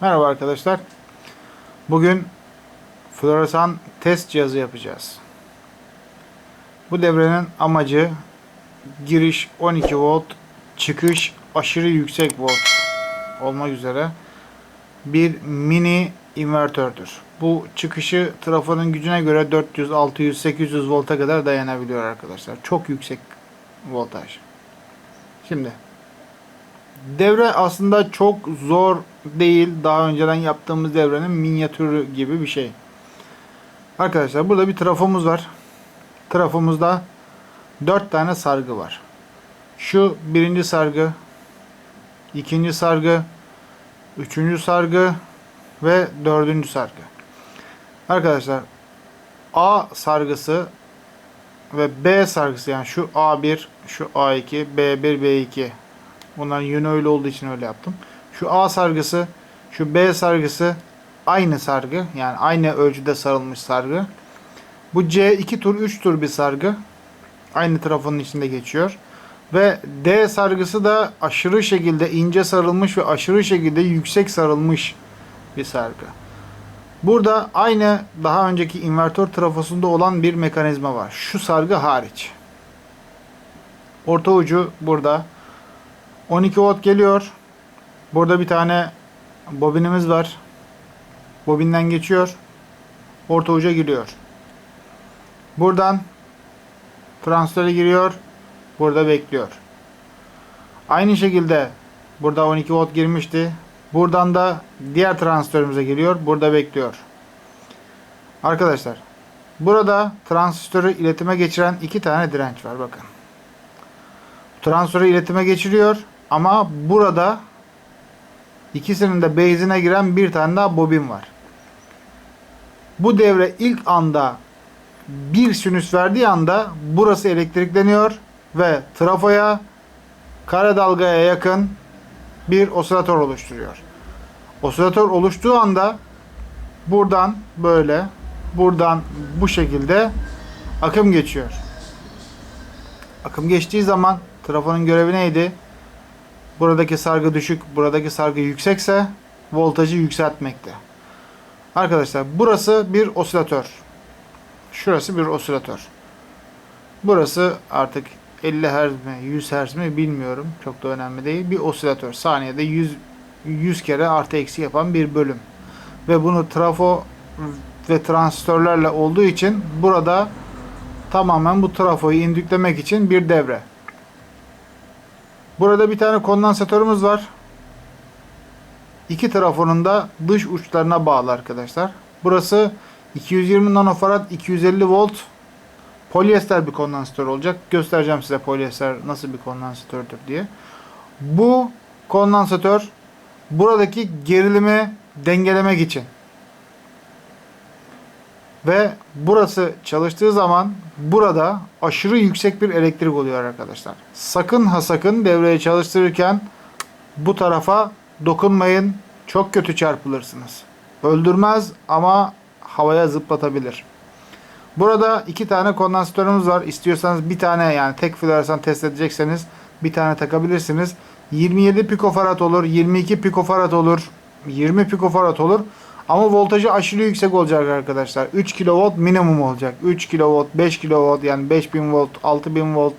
Merhaba arkadaşlar. Bugün floresan test cihazı yapacağız. Bu devrenin amacı giriş 12 volt, çıkış aşırı yüksek volt olmak üzere bir mini invertördür. Bu çıkışı trafonun gücüne göre 400, 600, 800 volta kadar dayanabiliyor arkadaşlar. Çok yüksek voltaj. Şimdi Devre aslında çok zor değil. Daha önceden yaptığımız devrenin minyatürü gibi bir şey. Arkadaşlar burada bir trafomuz var. Trafomuzda 4 tane sargı var. Şu birinci sargı, ikinci sargı, üçüncü sargı ve dördüncü sargı. Arkadaşlar A sargısı ve B sargısı yani şu A1, şu A2, B1, B2 Bunların yönü öyle olduğu için öyle yaptım. Şu A sargısı, şu B sargısı aynı sargı. Yani aynı ölçüde sarılmış sargı. Bu C 2 tur 3 tur bir sargı. Aynı trafonun içinde geçiyor. Ve D sargısı da aşırı şekilde ince sarılmış ve aşırı şekilde yüksek sarılmış bir sargı. Burada aynı daha önceki invertör trafosunda olan bir mekanizma var. Şu sargı hariç. Orta ucu burada. 12 volt geliyor. Burada bir tane bobinimiz var. Bobinden geçiyor. Orta uca giriyor. Buradan transfere giriyor. Burada bekliyor. Aynı şekilde burada 12 volt girmişti. Buradan da diğer transistörümüze geliyor. Burada bekliyor. Arkadaşlar burada transistörü iletime geçiren iki tane direnç var bakın. Transistörü iletime geçiriyor. Ama burada ikisinin de base'ine giren bir tane daha bobin var. Bu devre ilk anda bir sinüs verdiği anda burası elektrikleniyor ve trafoya kare dalgaya yakın bir osilatör oluşturuyor. Osilatör oluştuğu anda buradan böyle buradan bu şekilde akım geçiyor. Akım geçtiği zaman trafonun görevi neydi? Buradaki sargı düşük, buradaki sargı yüksekse voltajı yükseltmekte. Arkadaşlar burası bir osilatör. Şurası bir osilatör. Burası artık 50 Hz mi 100 Hz mi bilmiyorum. Çok da önemli değil. Bir osilatör. Saniyede 100 100 kere artı eksi yapan bir bölüm. Ve bunu trafo ve transistörlerle olduğu için burada tamamen bu trafoyu indüklemek için bir devre. Burada bir tane kondansatörümüz var. İki trafonun da dış uçlarına bağlı arkadaşlar. Burası 220 nanofarad 250 volt polyester bir kondansatör olacak. Göstereceğim size polyester nasıl bir kondansatördür diye. Bu kondansatör buradaki gerilimi dengelemek için. Ve burası çalıştığı zaman burada aşırı yüksek bir elektrik oluyor arkadaşlar. Sakın ha sakın devreyi çalıştırırken bu tarafa dokunmayın. Çok kötü çarpılırsınız. Öldürmez ama havaya zıplatabilir. Burada iki tane kondansatörümüz var. İstiyorsanız bir tane yani tek floresan test edecekseniz bir tane takabilirsiniz. 27 pikofarad olur, 22 pikofarad olur, 20 pikofarad olur. Ama voltajı aşırı yüksek olacak arkadaşlar. 3 kW minimum olacak. 3 kW, 5 kW yani 5000 volt, 6000 volt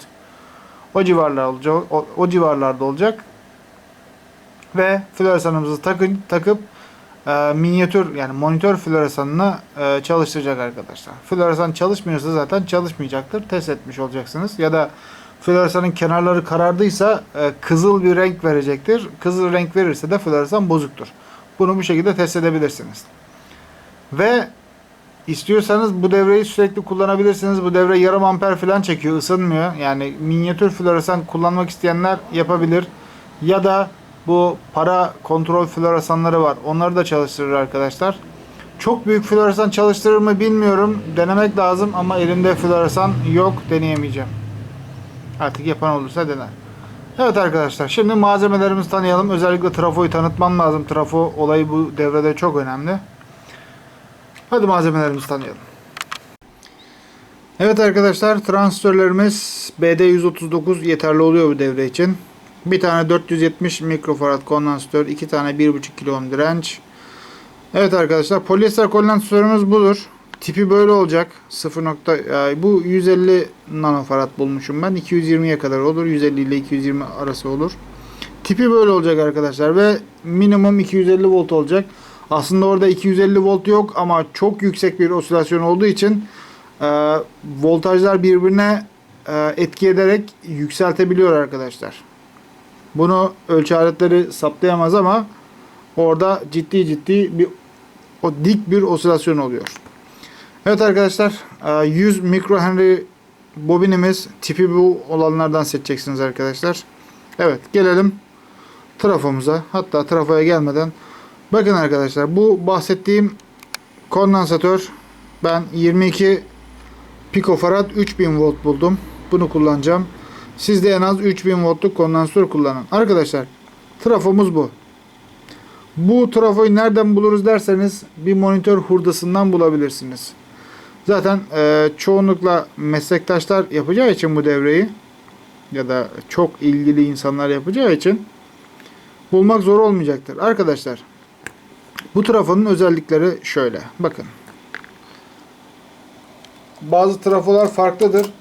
o civarlar olacak. O, o civarlarda olacak. Ve floresanımızı takın, takıp e, minyatür yani monitör floresanını e, çalıştıracak arkadaşlar. Floresan çalışmıyorsa zaten çalışmayacaktır. Test etmiş olacaksınız. Ya da floresanın kenarları karardıysa e, kızıl bir renk verecektir. Kızıl renk verirse de floresan bozuktur. Bunu bu şekilde test edebilirsiniz. Ve istiyorsanız bu devreyi sürekli kullanabilirsiniz. Bu devre yarım amper falan çekiyor. ısınmıyor. Yani minyatür floresan kullanmak isteyenler yapabilir. Ya da bu para kontrol floresanları var. Onları da çalıştırır arkadaşlar. Çok büyük floresan çalıştırır mı bilmiyorum. Denemek lazım ama elimde floresan yok. Deneyemeyeceğim. Artık yapan olursa dener. Evet arkadaşlar şimdi malzemelerimizi tanıyalım. Özellikle trafoyu tanıtmam lazım. Trafo olayı bu devrede çok önemli. Hadi malzemelerimizi tanıyalım. Evet arkadaşlar transistörlerimiz BD139 yeterli oluyor bu devre için. Bir tane 470 mikrofarad kondansatör, iki tane 1.5 kilo ohm direnç, Evet arkadaşlar polyester kondansatörümüz budur. Tipi böyle olacak. 0. yani bu 150 nanofarad bulmuşum ben. 220'ye kadar olur. 150 ile 220 arası olur. Tipi böyle olacak arkadaşlar ve minimum 250 volt olacak. Aslında orada 250 volt yok ama çok yüksek bir osilasyon olduğu için e, voltajlar birbirine e, etki ederek yükseltebiliyor arkadaşlar. Bunu ölçü aletleri saptayamaz ama orada ciddi ciddi bir o dik bir osilasyon oluyor. Evet arkadaşlar e, 100 mikrohenry bobinimiz tipi bu olanlardan seçeceksiniz arkadaşlar. Evet gelelim trafomuza. Hatta trafoya gelmeden bakın arkadaşlar bu bahsettiğim kondansatör ben 22 pikofarad 3000 volt buldum. Bunu kullanacağım. Siz de en az 3000 voltluk kondansatör kullanın. Arkadaşlar trafomuz bu. Bu trafoyu nereden buluruz derseniz bir monitör hurdasından bulabilirsiniz. Zaten e, çoğunlukla meslektaşlar yapacağı için bu devreyi ya da çok ilgili insanlar yapacağı için bulmak zor olmayacaktır. Arkadaşlar bu trafonun özellikleri şöyle. Bakın. Bazı trafolar farklıdır.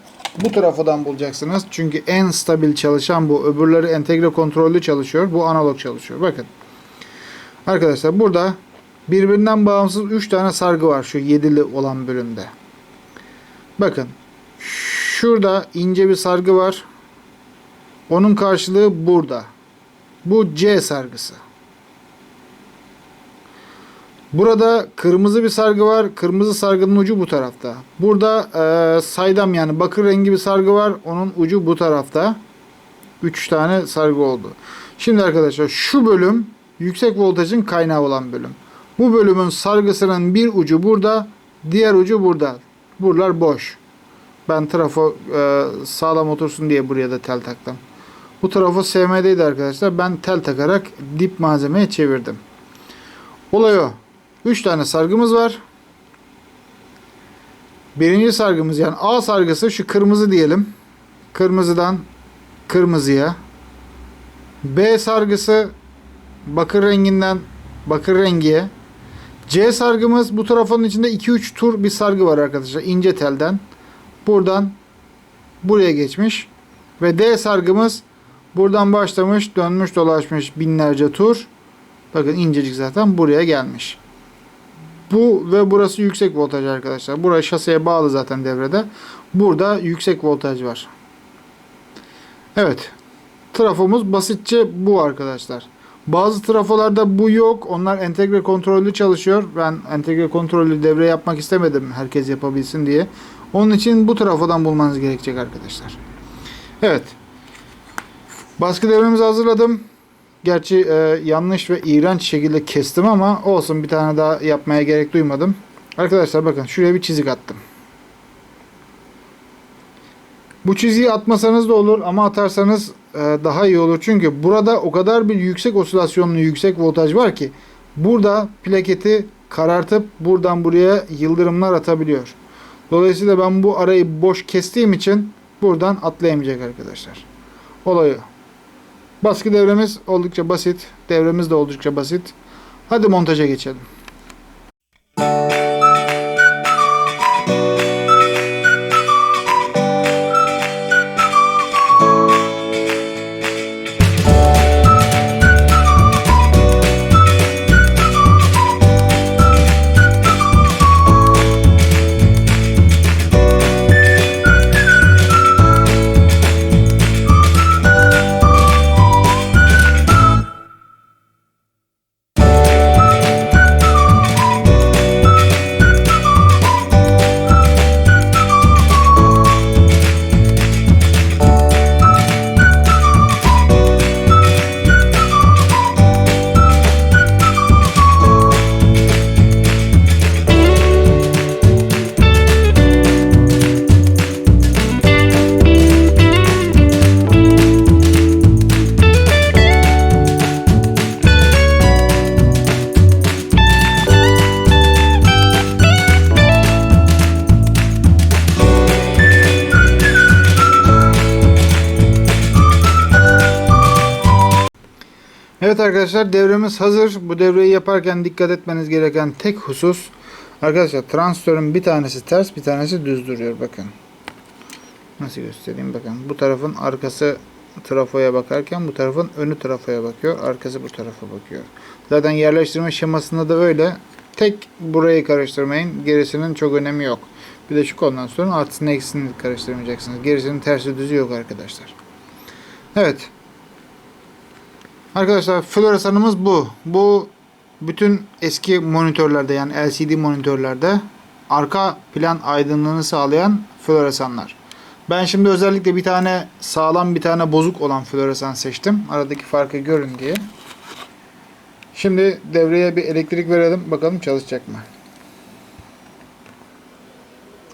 Bu trafodan bulacaksınız. Çünkü en stabil çalışan bu. Öbürleri entegre kontrollü çalışıyor. Bu analog çalışıyor. Bakın. Arkadaşlar burada birbirinden bağımsız 3 tane sargı var şu yedili olan bölümde. Bakın. Şurada ince bir sargı var. Onun karşılığı burada. Bu C sargısı. Burada kırmızı bir sargı var. Kırmızı sargının ucu bu tarafta. Burada e, saydam yani bakır rengi bir sargı var. Onun ucu bu tarafta. 3 tane sargı oldu. Şimdi arkadaşlar şu bölüm yüksek voltajın kaynağı olan bölüm. Bu bölümün sargısının bir ucu burada, diğer ucu burada. Buralar boş. Ben trafo e, sağlam otursun diye buraya da tel taktım. Bu trafo SMD'ydi arkadaşlar. Ben tel takarak dip malzemeye çevirdim. Olay o. 3 tane sargımız var. Birinci sargımız yani A sargısı şu kırmızı diyelim. Kırmızıdan kırmızıya. B sargısı bakır renginden bakır rengiye. C sargımız bu trafonun içinde 2-3 tur bir sargı var arkadaşlar. ince telden. Buradan buraya geçmiş. Ve D sargımız buradan başlamış, dönmüş, dolaşmış binlerce tur. Bakın incecik zaten buraya gelmiş. Bu ve burası yüksek voltaj arkadaşlar. Burası şaseye bağlı zaten devrede. Burada yüksek voltaj var. Evet. Trafomuz basitçe bu arkadaşlar. Bazı trafolarda bu yok. Onlar entegre kontrollü çalışıyor. Ben entegre kontrollü devre yapmak istemedim. Herkes yapabilsin diye. Onun için bu trafodan bulmanız gerekecek arkadaşlar. Evet. Baskı devremizi hazırladım. Gerçi e, yanlış ve iğrenç şekilde kestim ama olsun bir tane daha yapmaya gerek duymadım. Arkadaşlar bakın şuraya bir çizik attım. Bu çizgiyi atmasanız da olur ama atarsanız daha iyi olur. Çünkü burada o kadar bir yüksek osilasyonlu yüksek voltaj var ki burada plaketi karartıp buradan buraya yıldırımlar atabiliyor. Dolayısıyla ben bu arayı boş kestiğim için buradan atlayamayacak arkadaşlar. Olayı. Baskı devremiz oldukça basit. Devremiz de oldukça basit. Hadi montaja geçelim. Evet arkadaşlar devremiz hazır. Bu devreyi yaparken dikkat etmeniz gereken tek husus arkadaşlar transistörün bir tanesi ters bir tanesi düz duruyor bakın. Nasıl göstereyim bakın. Bu tarafın arkası trafoya bakarken bu tarafın önü trafoya bakıyor. Arkası bu tarafa bakıyor. Zaten yerleştirme şemasında da öyle. Tek burayı karıştırmayın. Gerisinin çok önemi yok. Bir de şu kondansatörün artısını eksisini karıştırmayacaksınız. Gerisinin tersi düzü yok arkadaşlar. Evet. Arkadaşlar floresanımız bu. Bu bütün eski monitörlerde yani LCD monitörlerde arka plan aydınlığını sağlayan floresanlar. Ben şimdi özellikle bir tane sağlam bir tane bozuk olan floresan seçtim. Aradaki farkı görün diye. Şimdi devreye bir elektrik verelim. Bakalım çalışacak mı?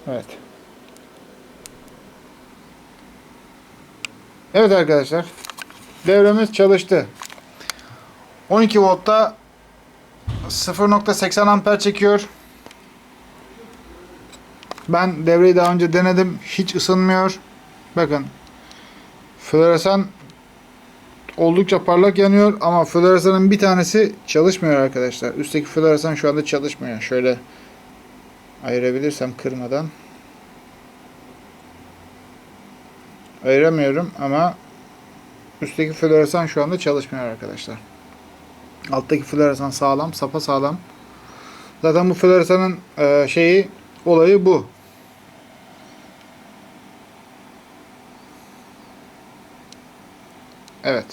Evet. Evet arkadaşlar. Devremiz çalıştı. 12 voltta 0.80 amper çekiyor. Ben devreyi daha önce denedim. Hiç ısınmıyor. Bakın. Floresan oldukça parlak yanıyor ama floresanın bir tanesi çalışmıyor arkadaşlar. Üstteki floresan şu anda çalışmıyor. Şöyle ayırabilirsem kırmadan. Ayıramıyorum ama üstteki floresan şu anda çalışmıyor arkadaşlar. Alttaki floresan sağlam, sapa sağlam. Zaten bu floresanın e, şeyi olayı bu. Evet.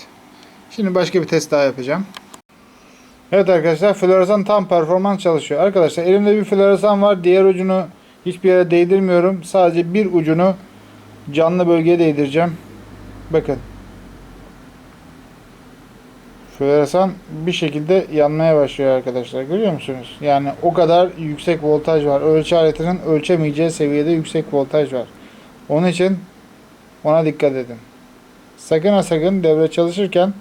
Şimdi başka bir test daha yapacağım. Evet arkadaşlar floresan tam performans çalışıyor. Arkadaşlar elimde bir floresan var. Diğer ucunu hiçbir yere değdirmiyorum. Sadece bir ucunu canlı bölgeye değdireceğim. Bakın. Floresan bir şekilde yanmaya başlıyor arkadaşlar. Görüyor musunuz? Yani o kadar yüksek voltaj var. Ölçü aletinin ölçemeyeceği seviyede yüksek voltaj var. Onun için ona dikkat edin. Sakın ha sakın devre çalışırken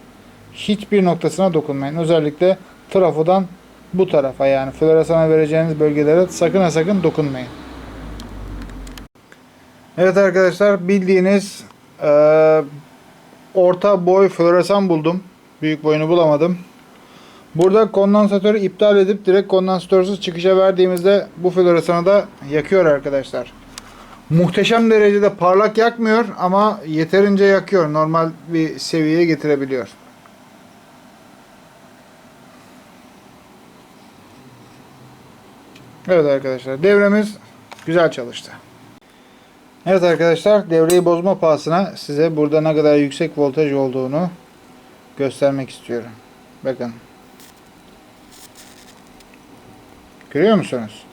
hiçbir noktasına dokunmayın. Özellikle trafodan bu tarafa yani floresana vereceğiniz bölgelere sakın ha sakın dokunmayın. Evet arkadaşlar bildiğiniz eee, orta boy floresan buldum. Büyük boyunu bulamadım. Burada kondansatörü iptal edip direkt kondansatörsüz çıkışa verdiğimizde bu floresanı da yakıyor arkadaşlar. Muhteşem derecede parlak yakmıyor ama yeterince yakıyor. Normal bir seviyeye getirebiliyor. Evet arkadaşlar devremiz güzel çalıştı. Evet arkadaşlar devreyi bozma pahasına size burada ne kadar yüksek voltaj olduğunu göstermek istiyorum. Bakın. Görüyor musunuz?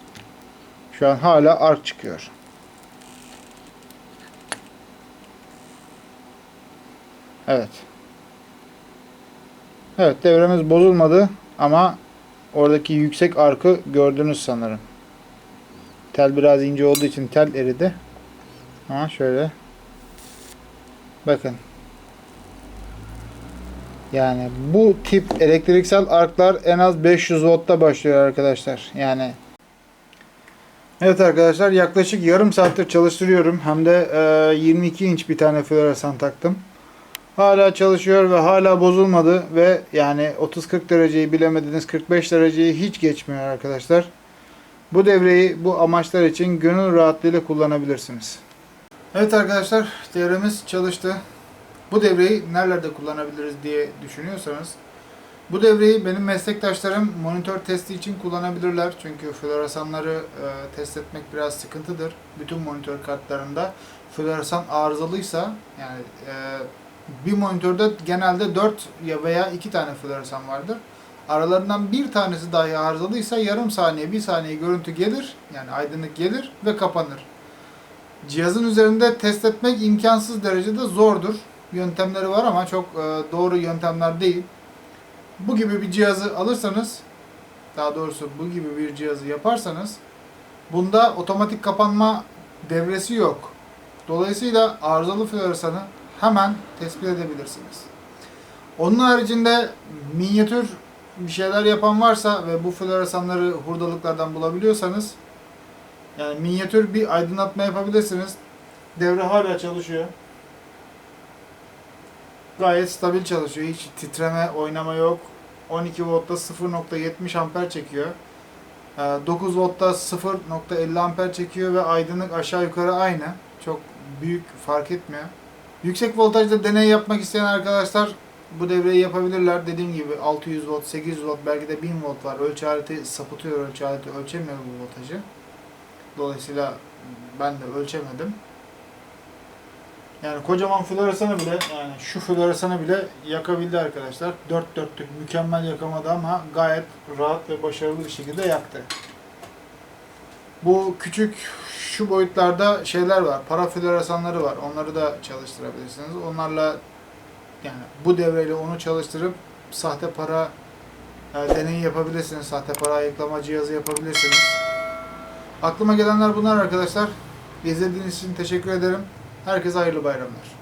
Şu an hala ark çıkıyor. Evet. Evet devremiz bozulmadı ama oradaki yüksek arkı gördünüz sanırım. Tel biraz ince olduğu için tel eridi. Ama şöyle. Bakın. Yani bu tip elektriksel arklar en az 500 voltta başlıyor arkadaşlar. Yani Evet arkadaşlar yaklaşık yarım saattir çalıştırıyorum. Hem de e, 22 inç bir tane floresan taktım. Hala çalışıyor ve hala bozulmadı ve yani 30-40 dereceyi bilemediniz 45 dereceyi hiç geçmiyor arkadaşlar. Bu devreyi bu amaçlar için gönül rahatlığıyla kullanabilirsiniz. Evet arkadaşlar devremiz çalıştı. Bu devreyi nerelerde kullanabiliriz diye düşünüyorsanız bu devreyi benim meslektaşlarım monitör testi için kullanabilirler. Çünkü floresanları e, test etmek biraz sıkıntıdır. Bütün monitör kartlarında floresan arızalıysa yani e, bir monitörde genelde 4 ya veya 2 tane floresan vardır. Aralarından bir tanesi dahi arızalıysa yarım saniye, bir saniye görüntü gelir. Yani aydınlık gelir ve kapanır. Cihazın üzerinde test etmek imkansız derecede zordur. Yöntemleri var ama çok e, doğru yöntemler değil. Bu gibi bir cihazı alırsanız, daha doğrusu bu gibi bir cihazı yaparsanız, bunda otomatik kapanma devresi yok. Dolayısıyla arızalı floresanı hemen tespit edebilirsiniz. Onun haricinde minyatür bir şeyler yapan varsa ve bu floresanları hurdalıklardan bulabiliyorsanız yani minyatür bir aydınlatma yapabilirsiniz. Devre hala çalışıyor. Gayet stabil çalışıyor. Hiç titreme, oynama yok. 12 voltta 0.70 amper çekiyor. Ee, 9 voltta 0.50 amper çekiyor ve aydınlık aşağı yukarı aynı. Çok büyük fark etmiyor. Yüksek voltajda deney yapmak isteyen arkadaşlar bu devreyi yapabilirler. Dediğim gibi 600 volt, 800 volt belki de 1000 volt var. Ölçü aleti sapıtıyor, ölçü aleti ölçemiyor bu voltajı. Dolayısıyla ben de ölçemedim. Yani kocaman floresanı bile yani şu floresanı bile yakabildi arkadaşlar. Dört dörtlük mükemmel yakamadı ama gayet rahat ve başarılı bir şekilde yaktı. Bu küçük şu boyutlarda şeyler var. Para floresanları var. Onları da çalıştırabilirsiniz. Onlarla yani bu devreyle onu çalıştırıp sahte para e, deneyi yapabilirsiniz. Sahte para ayıklama cihazı yapabilirsiniz. Aklıma gelenler bunlar arkadaşlar. İzlediğiniz için teşekkür ederim. Herkese hayırlı bayramlar.